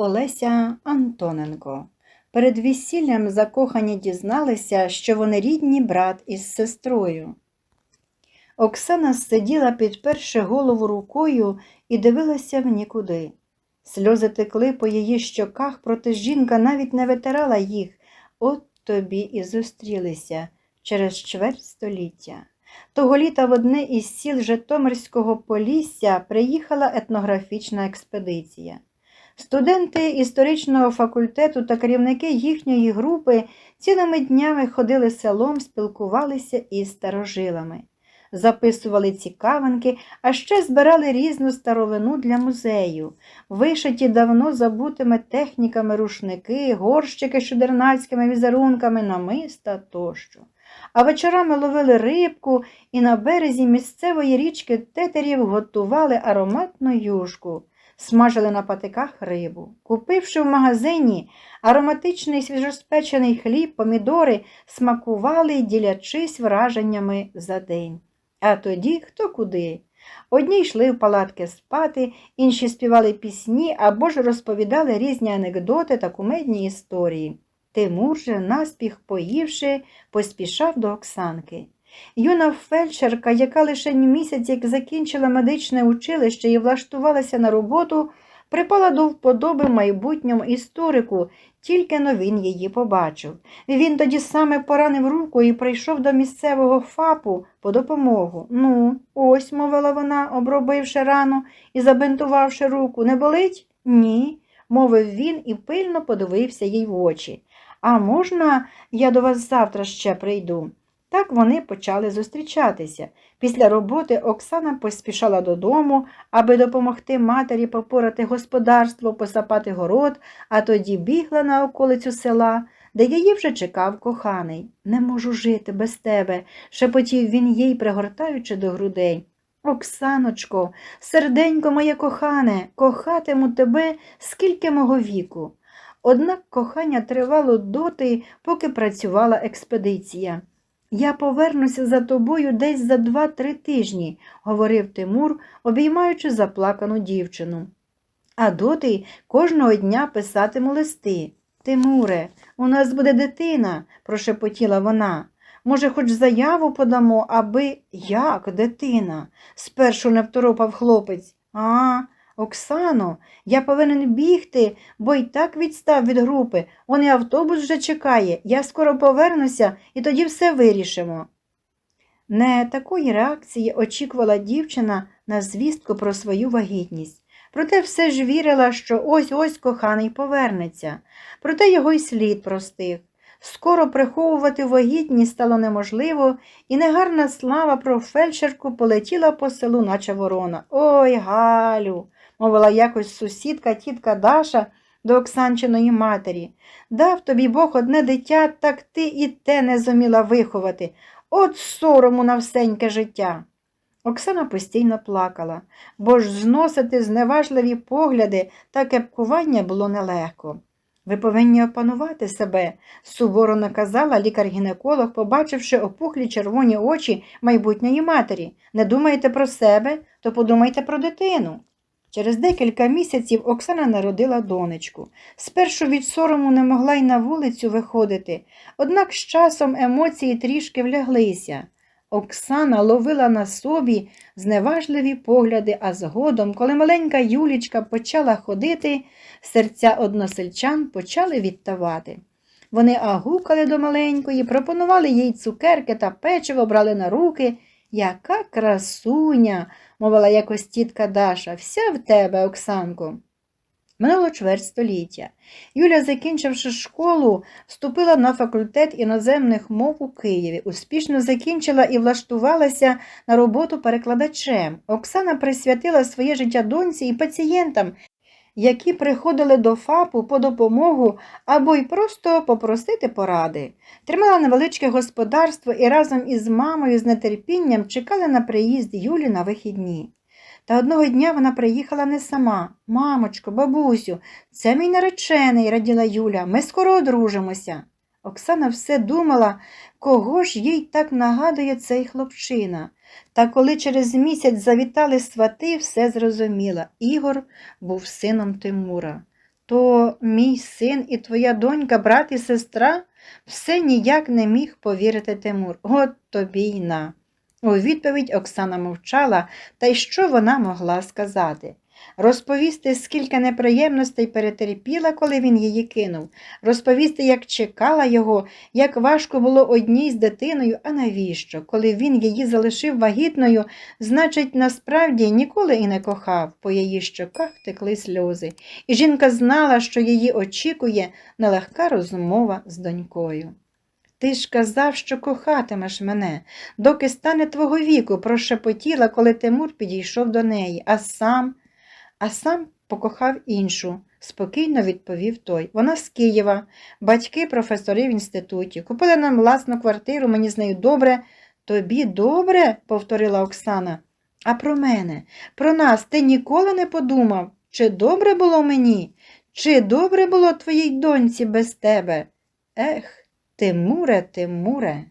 Олеся Антоненко. Перед весіллям закохані дізналися, що вони рідні брат із сестрою. Оксана сиділа, підперши голову рукою, і дивилася в нікуди. Сльози текли по її щоках, проте жінка навіть не витирала їх. От тобі і зустрілися через чверть століття. Того літа в одне із сіл Житомирського Полісся приїхала етнографічна експедиція. Студенти історичного факультету та керівники їхньої групи цілими днями ходили селом, спілкувалися із старожилами, записували цікавинки, а ще збирали різну старовину для музею, вишиті давно забутими техніками рушники, горщики з чудернацькими візерунками, намиста тощо. А вечорами ловили рибку і на березі місцевої річки тетерів готували ароматну юшку смажили на патиках рибу. Купивши в магазині ароматичний свіжоспечений хліб, помідори, смакували, ділячись враженнями за день. А тоді хто куди. Одні йшли в палатки спати, інші співали пісні або ж розповідали різні анекдоти та кумедні історії. Тимур же, наспіх поївши, поспішав до Оксанки. Юна фельдшерка, яка лише місяць як закінчила медичне училище і влаштувалася на роботу, припала до вподоби майбутньому історику, тільки но він її побачив. Він тоді саме поранив руку і прийшов до місцевого ФАПу по допомогу. Ну, ось, мовила вона, обробивши рану і забинтувавши руку. Не болить? Ні, мовив він і пильно подивився їй в очі. А можна, я до вас завтра ще прийду? Так вони почали зустрічатися. Після роботи Оксана поспішала додому, аби допомогти матері попорати господарство, посапати город, а тоді бігла на околицю села, де її вже чекав коханий. Не можу жити без тебе, шепотів він їй, пригортаючи до грудей. Оксаночко, серденько моє кохане, кохатиму тебе скільки мого віку. Однак кохання тривало доти, поки працювала експедиція. Я повернуся за тобою десь за два-три тижні, говорив Тимур, обіймаючи заплакану дівчину. А доти кожного дня писатиму листи. Тимуре, у нас буде дитина, прошепотіла вона. Може, хоч заяву подамо, аби як дитина? спершу не второпав хлопець. А, Оксано, я повинен бігти, бо й так відстав від групи. Он і автобус вже чекає. Я скоро повернуся і тоді все вирішимо. Не такої реакції очікувала дівчина на звістку про свою вагітність. Проте все ж вірила, що ось ось коханий повернеться, проте його й слід простих. Скоро приховувати вагітність стало неможливо, і негарна слава про фельдшерку полетіла по селу, наче ворона. Ой, Галю, мовила якось сусідка тітка Даша до Оксанчиної матері. Дав тобі Бог одне дитя, так ти і те не зуміла виховати. От сорому на всеньке життя. Оксана постійно плакала, бо ж зносити зневажливі погляди та кепкування було нелегко. Ви повинні опанувати себе, суворо наказала лікар-гінеколог, побачивши опухлі червоні очі майбутньої матері. Не думаєте про себе, то подумайте про дитину. Через декілька місяців Оксана народила донечку. Спершу від сорому не могла й на вулицю виходити, однак з часом емоції трішки вляглися. Оксана ловила на собі зневажливі погляди, а згодом, коли маленька Юлічка почала ходити, серця односельчан почали відтавати. Вони агукали до маленької, пропонували їй цукерки та печиво брали на руки. Яка красуня, мовила якось тітка Даша, вся в тебе, Оксанко. Минуло чверть століття. Юля, закінчивши школу, вступила на факультет іноземних мов у Києві, успішно закінчила і влаштувалася на роботу перекладачем. Оксана присвятила своє життя доньці і пацієнтам, які приходили до ФАПу по допомогу або й просто попросити поради. Тримала невеличке господарство і разом із мамою з нетерпінням чекали на приїзд Юлі на вихідні. Та одного дня вона приїхала не сама. Мамочко, бабусю, це мій наречений, раділа Юля, ми скоро одружимося. Оксана все думала, кого ж їй так нагадує цей хлопчина. Та коли через місяць завітали свати, все зрозуміла. Ігор був сином Тимура. То мій син і твоя донька, брат і сестра? Все ніяк не міг повірити Тимур. От тобі й на. У відповідь Оксана мовчала, та й що вона могла сказати? Розповісти, скільки неприємностей перетерпіла, коли він її кинув, розповісти, як чекала його, як важко було одній з дитиною, а навіщо? Коли він її залишив вагітною, значить, насправді ніколи і не кохав, по її щоках текли сльози, і жінка знала, що її очікує нелегка розмова з донькою. Ти ж казав, що кохатимеш мене, доки стане твого віку, прошепотіла, коли Тимур підійшов до неї, а сам, а сам покохав іншу, спокійно відповів той. Вона з Києва, батьки професори в інституті. Купили нам власну квартиру, мені з нею добре. Тобі добре? повторила Оксана. А про мене, про нас ти ніколи не подумав, чи добре було мені, чи добре було твоїй доньці без тебе? Ех, Тимуре, Тимуре.